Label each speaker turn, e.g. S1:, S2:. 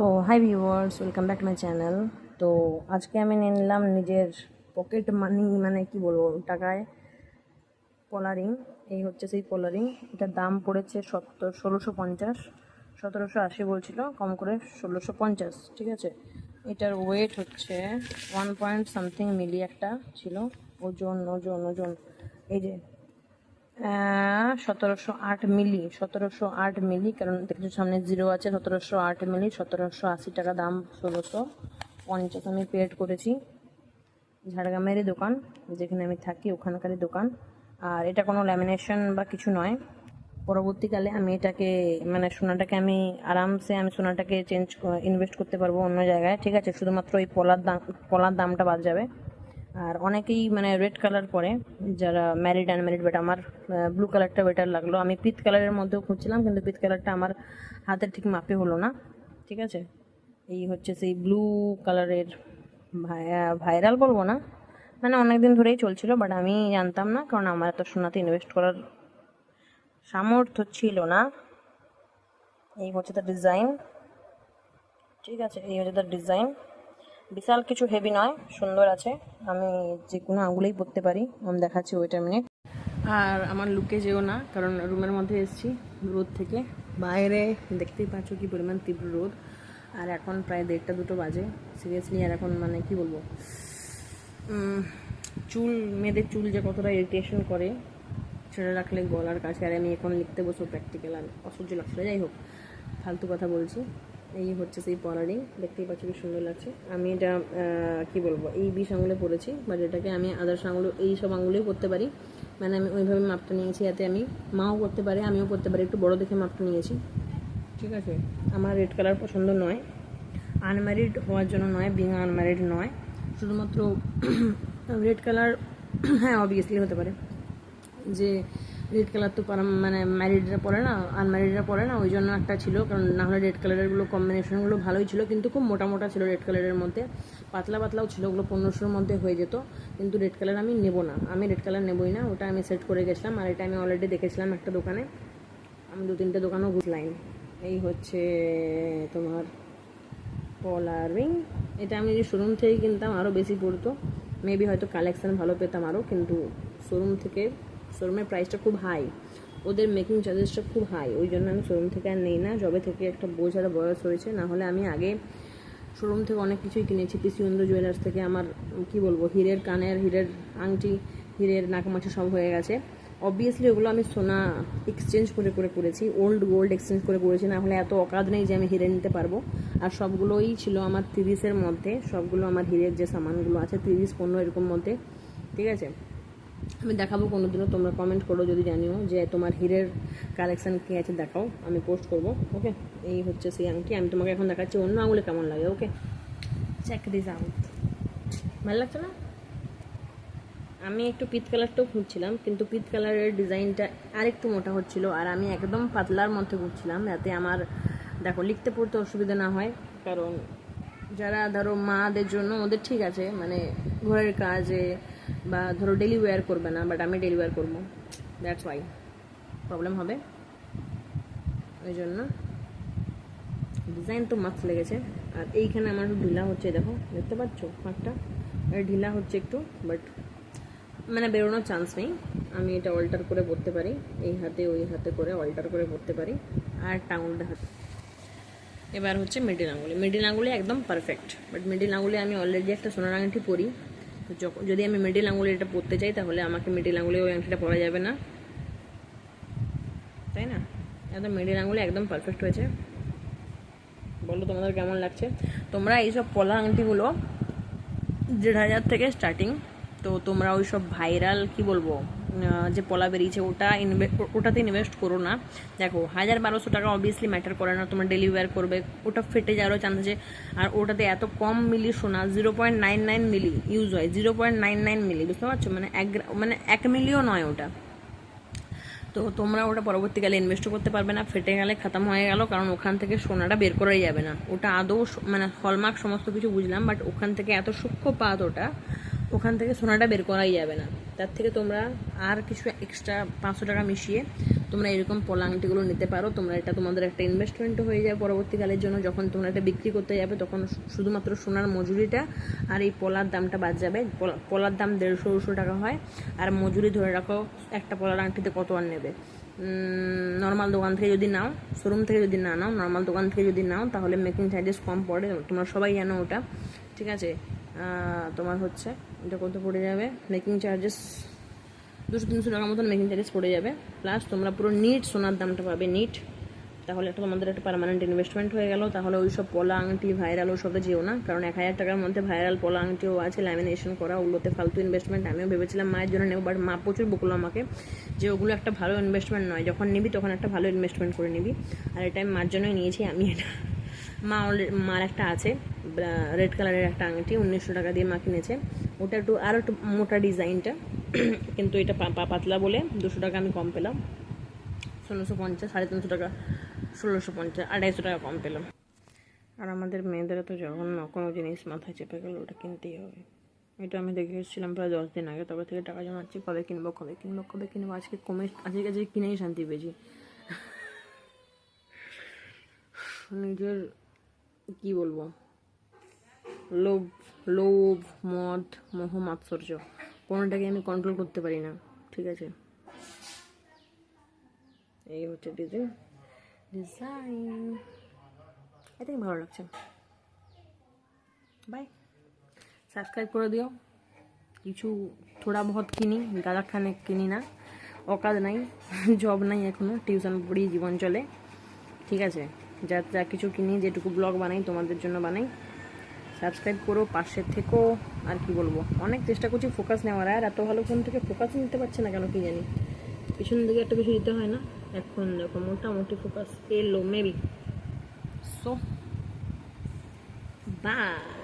S1: So hi viewers welcome back my channel তো আজকে আমি নিয়ে নিলাম নিজের পকেট মানি মানে কি বলব, টাকায় পলারিং এই হচ্ছে সেই পলারিং এটার দাম পড়েছে সত্তর ষোলোশো পঞ্চাশ। সতেরোশো আশি বলছিল, কম করে ষোলোশো পঞ্চাশ, ঠিক আছে? এটার ওয়েট হচ্ছে ওয়ান পয়েন্ট সামথিং মিলি একটা ছিল। ওজন ওজন ওজন। এই যে সতেরোশো আট মিলি, সতেরোশো আট মিলি, কারণ দেখছ সামনে জিরো আছে, সতেরোশো আট মিলি, সতেরোশো আশি টাকা দাম ষোলোশো পঞ্চাশ। আমি পেড করেছি ঝাড়গ্রামেরই দোকান, যেখানে আমি থাকি, ওখানকারই দোকান। আর এটা কোনো ল্যামিনেশন বা কিছু নয়। পরবর্তীকালে আমি এটাকে মানে সোনাটাকে আমি আরামসে, আমি সোনাটাকে চেঞ্জ ইনভেস্ট করতে পারব অন্য জায়গায়। ঠিক আছে, শুধুমাত্র এই পলার দাম, পলার দামটা বাদ যাবে। আর অনেকেই মানে রেড কালার পরে, যারা ম্যারিড আনম্যারিড বাট আমার ব্লু কালারটা বেটার লাগল। আমি পিত কালারের মধ্যেও খুঁজছিলাম, কিন্তু পিত কালারটা আমার হাতের ঠিক মাপে হলো না, ঠিক আছে? এই হচ্ছে সেই ব্লু কালারের ভাইরাল বলব না মানে অনেক দিন ধরেই চলছিল বাট আমি জানতাম না, কারণ আমার এত সোনাতে ইনভেস্ট করার সামর্থ্য ছিল না। এই হচ্ছে তার ডিজাইন ঠিক আছে? এই হচ্ছে তার ডিজাইন বিশাল কিছু হেভি নয়, সুন্দর আছে। আমি যে কোনো আঙুলেই পরতে পারি। আমি দেখাচ্ছি ওইটা মিনিট আর আমার লুকে যেও না, কারণ রুমের মধ্যে এসেছি রোদ থেকে। বাইরে দেখতেই পাচ্ছ কি পরিমাণ তীব্র রোদ। আর এখন প্রায় দেড়টা দুটো বাজে। সিরিয়াসলি আর এখন মানে কি বলব? চুল, মেয়েদের চুল যে কতটা ইরিটেশন করে, ছেড়ে রাখলে গলার কাছে। আর আমি এখন লিখতে বসবো প্র্যাকটিক্যাল আর অসহ্য লাগছিল। যাই হোক, ফালতু কথা বলছি। এই হচ্ছে সেই পলারিং দেখতেই পাচ্ছি কি সুন্দর লাগছে। আমি এটা কি বলব এই বিষ আঙুলে পড়েছি বাট এটাকে আমি আদার্স আঙুলে এই সব আঙুলেও করতে পারি। মানে আমি ওইভাবে মাপটা নিয়েছি যাতে আমি মাও করতে পারি আমিও করতে পারি একটু বড় দেখে মাপটা নিয়েছি। ঠিক আছে। আমার রেড কালার পছন্দ নয় আনম্যারিড হওয়ার জন্য নয় বিং আনম্যারিড নয়। শুধুমাত্র রেড কালার হ্যাঁ অবভিয়াসলি হতে পারে। যে রেড কালার তো মানে ম্যারিডরা পরে না আনম্যারিডরা পরে না ওই জন্য একটা ছিল, কারণ না হলে রেড কালারেরগুলো কম্বিনেশনগুলো ভালোই ছিল, কিন্তু খুব মোটা মোটা ছিল রেড কালারের মধ্যে। পাতলা পাতলাও ছিল, ওগুলো পনেরোশোর মধ্যে হয়ে যেত, কিন্তু রেড কালার আমি নেব না। আমি রেড কালার নেবই না, ওটা আমি সেট করে গেছিলাম, আর এটা আমি অলরেডি দেখেছিলাম একটা দোকানে। আমি দু তিনটে দোকানও ঘুরলাম। এই হচ্ছে তোমার পলারিং এটা আমি যদি শোরুম থেকে কিনতাম আরও বেশি পড়তো মেবি হয়তো কালেকশান ভালো পেতাম আরও কিন্তু শোরুম থেকে শোরুমের প্রাইসটা খুব হাই ওদের মেকিং চার্জেসটা খুব হাই ওই জন্য আমি শোরুম থেকে আর নেই না। জবে থেকে একটা বোঝার বয়স হয়েছে। না হলে আমি আগে শোরুম থেকে অনেক কিছুই কিনেছি। পিসিউন্দ্র জুয়েলার্স থেকে আমার, কি বলব, হীরের কানের হীরের আংটি, হীরের নাকামাছি সব হয়ে গেছে। অবভিয়াসলি ওগুলো আমি সোনা এক্সচেঞ্জ করে করে করেছি। ওল্ড গোল্ড এক্সচেঞ্জ করে করেছি। না হলে এত অকাদ নেই যে আমি হিরে নিতে পারব। আর সবগুলোই ছিল আমার তিরিশের মধ্যে। সবগুলো আমার হীরের যে সামানগুলো আছে, তিরিশ, পনেরো এরকম মধ্যে। ঠিক আছে? আমি দেখাবো কোনো দিনও তোমরা কমেন্ট করো যদি জানিও যে তোমার হীরের কালেকশান কী আছে দেখাও আমি পোস্ট করব ওকে এই হচ্ছে সেই আংটি আমি তোমাকে এখন দেখাচ্ছি অন্য আঙুলে কেমন লাগে ওকে চেক দিস আউট ভালো লাগছে না? আমি একটু পিত কালারটাও খুঁজছিলাম কিন্তু পিত কালারের ডিজাইনটা আরেকটু মোটা হচ্ছিল আর আমি একদম পাতলার মধ্যে ঘুরছিলাম যাতে আমার দেখো লিখতে পড়তে অসুবিধা না হয় কারণ যারা ধরো মাদের জন্য ওদের ঠিক আছে মানে ঘরের কাজে বা ধরো ডেলি ওয়্যার করবে না বাট আমি ডেলি ওয়্যার করব। দ্যাটস ওয়াই প্রবলেম হবে? ওই জন্য। ডিজাইন তো মাস্ক লেগেছে। আর এইখানে আমার ঢিলা হচ্ছে দেখো, দেখতে পাচ্ছ ফাঁকটা? ঢিলা হচ্ছে একটু বাট মানে বেরোনোর চান্স নেই। আমি এটা অল্টার করে পড়তে পারি। এই হাতে, ওই হাতে করে অল্টার করে পড়তে পারি। আর একটা আঙুলটা হাতে। এবার হচ্ছে মিডিল আঙুলে মিডিল আঙুলে একদম পারফেক্ট বাট মিডিল আঙুলে আমি অলরেডি একটা সোনার আংটি পরি। তো যখন যদি আমি মিডিল আঙুলে এটা পড়তে চাই, তাহলে আমাকে মিডিল আঙুলে ওই আংটিটা পরা যাবে না। তাই না? একদম মিডিল আঙুলে একদম পারফেক্ট হয়েছে। বলো তোমাদের কেমন লাগছে? তোমরা এইসব পলা আংটিগুলো দেড় হাজার থেকে স্টার্টিং তো তোমরা ওই সব ভাইরাল কি বলব? যে পলা বেরিয়েছে, ওটা ওটাতে ইনভেস্ট করো না। দেখো, হাজার বারোশো টাকা অবভিয়াসলি ম্যাটার করে না, তোমরা ডেলি ওয়্যার করবে। ওটা ফেটে যাওয়ারও চান্স আছে। আর ওটাতে এত কম মিলি সোনা zero point nine nine milli use হয় zero point nine nine milli বুঝতে পারছ? মানে এক মানে এক মিলিও নয় ওটা। তো তোমরা ওটা পরবর্তীকালে ইনভেস্ট করতে পারবে না, ফেটে গেলে খতম হয়ে গেল, কারণ ওখান থেকে সোনাটা বের করাই যাবে না। ওটা আদৌ মানে হলমার্ক সমস্ত কিছু বুঝলাম বাট ওখান থেকে এত সূক্ষ্ম পাত ওটা ওখান থেকে সোনাটা বের করাই যাবে না। তার থেকে তোমরা আর কিছু এক্সট্রা পাঁচশো টাকা মিশিয়ে তোমরা এরকম পলা আংটিগুলো নিতে পারো। তোমরা এটা তোমাদের একটা ইনভেস্টমেন্টও হয়ে যাবে পরবর্তীকালের জন্য। যখন তোমরা এটা বিক্রি করতে যাবে, তখন শুধুমাত্র সোনার মজুরিটা আর এই পলার দামটা বাদ যাবে। পলা- পলার দাম দেড়শো দুশো টাকা হয়। আর মজুরি ধরে রাখো, একটা পলার আংটিতে কত আর নেবে? নর্মাল দোকান থেকে যদি নাও শোরুম থেকে যদি না নাও নর্মাল দোকান থেকে যদি নাও, তাহলে মেকিং চার্জেস কম পড়ে। তোমরা সবাই জানো ওটা। ঠিক আছে? তোমার হচ্ছে, এটা কত পড়ে যাবে? মেকিং চার্জেস দুশো তিনশো টাকার মতন মেকিং চার্জেস পড়ে যাবে। প্লাস তোমরা পুরো নিট সোনার দামটা পাবে নিট তাহলে একটা তোমাদের একটা পার্মানেন্ট ইনভেস্টমেন্ট হয়ে গেল। তাহলে ওই সব পলা আংটি ভাইরাল ওসবে যেও না। কারণ এক হাজার টাকার মধ্যে ভাইরাল পলা আংটিও আছে ল্যামিনেশন করা, ওগুলোতে ফালতু ইনভেস্টমেন্ট আমিও ভেবেছিলাম মায়ের জন্য নেব বাট মা প্রচুর বকলো আমাকে যে ওগুলো একটা ভালো ইনভেস্টমেন্ট নয়। যখন নিবি তখন একটা ভালো ইনভেস্টমেন্ট করে নিবি। আর এটা আমি মার জন্যই নিয়েছি আমি এটা। মা মার একটা আছে রেড কালারের একটা আংটি উনিশশো টাকা দিয়ে মা কিনেছে। ওটা একটু আরও একটু মোটা ডিজাইনটা কিন্তু এটা পাতলা বলে দুশো টাকা আমি কম পেলাম। ষোলোশো পঞ্চাশ সাড়ে তিনশো টাকা ষোলোশো পঞ্চাশ আড়াইশো টাকা কম পেলাম। আর আমাদের মেয়েদের তো যখন কোনো জিনিস মাথায় চেপে গেল ওটা কিনতেই হবে। এটা আমি দেখে এসেছিলাম প্রায় দশ দিন আগে তবে থেকে টাকা জমাচ্ছি কবে কিনবো কবে কিনবো কবে কিনবো আজকে কমে আজকে আজকে কিনেই শান্তি পেয়েছি। নিজের কি বলব? লোভ লোভ, মদ, মোহ, মাৎসর্য, কোনোটাকে আমি কন্ট্রোল করতে পারি না, ঠিক আছে? এই হচ্ছে ডিজাইন ডিজাইন থিঙ্ক ভালো লাগছে। বাই সাবস্ক্রাইব করে দিও। কিছু থোড়া বহুত কিনি গাদা খানে কিনি না। অকাজ নাই জব নাই এখনও টিউশন পড়ি জীবন চলে, ঠিক আছে? যা যা কিছু কিনি, যেটুকু ব্লগ বানাই, তোমাদের জন্য বানাই। সাবস্ক্রাইব করো, পাশে থেকো, আর কি বলব? অনেক চেষ্টা করছি ফোকাস নেওয়ার, আর এত ভালো ফোন থেকে ফোকাস নিতে পারছে না কেন কি জানি? পিছন দিকে একটা কিছু দিতে হয় না? এখন দেখো, মোটামুটি ফোকাস এলো মেবি সো বাই